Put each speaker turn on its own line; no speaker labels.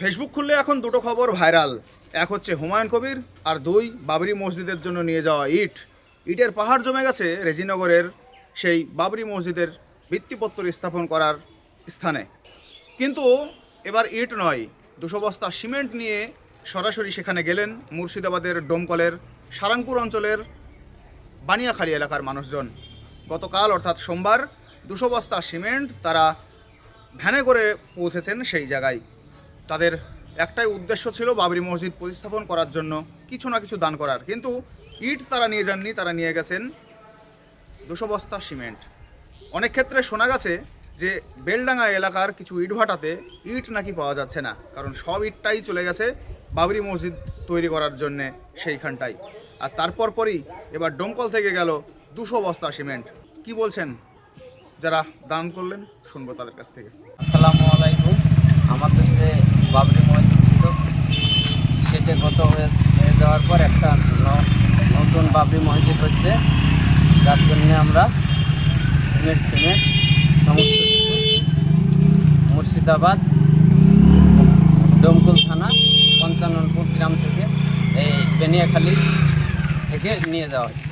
Facebook খুললে এখন দুটো খবর ভাইরাল। এক হচ্ছে হুমায়ুন কবির আর দুই বাবরি মসজিদের জন্য নিয়ে যাওয়া ইট। ইটের পাহাড় জমে গেছে রেজিনগরের সেই বাবরি মসজিদের ভিত্তিপত্র স্থাপন করার স্থানে। কিন্তু এবার ইট নয়, দুশো বস্তা সিমেন্ট নিয়ে সরাসরি সেখানে গেলেন মুর্শিদাবাদের ডোমকলের সারাংপুর অঞ্চলের বানিয়াখালী এলাকার মানুষজন। গতকাল অর্থাৎ সোমবার দুশো বস্তা সিমেন্ট তারা ভ্যানে করে পৌঁছেছেন সেই জায়গায়। তাদের একটাই উদ্দেশ্য ছিল বাবরি মসজিদ প্রতিস্থাপন করার জন্য কিছু না কিছু দান করার। কিন্তু ইট তারা নিয়ে যাননি, তারা নিয়ে গেছেন দুশো বস্তা সিমেন্ট। অনেক ক্ষেত্রে শোনা গেছে যে বেলডাঙ্গা এলাকার কিছু ইটভাটাতে ইট নাকি পাওয়া যাচ্ছে না, কারণ সব ইটটাই চলে গেছে বাবরি মসজিদ তৈরি করার জন্যে সেইখানটাই। আর তারপর পরই এবার ডোমকল থেকে গেল দুশো বস্তা সিমেন্ট। কি বলছেন? যারা দান করলেন, শুনব তাদের কাছ থেকে
আসসালামু আলাইকুম আমাদের যে বাবরি মসজিদ ছিল সেটা হয়ে যাওয়ার পর একটা নতুন বাবরি মসজিদ হচ্ছে। যার জন্যে আমরা সিমেন্ট ফিমেন্ট সমস্ত মুর্শিদাবাদ, দমকল থানা, পঞ্চাননপুর গ্রাম থেকে, এই বেনিয়াখালী থেকে নিয়ে যাওয়া হচ্ছে।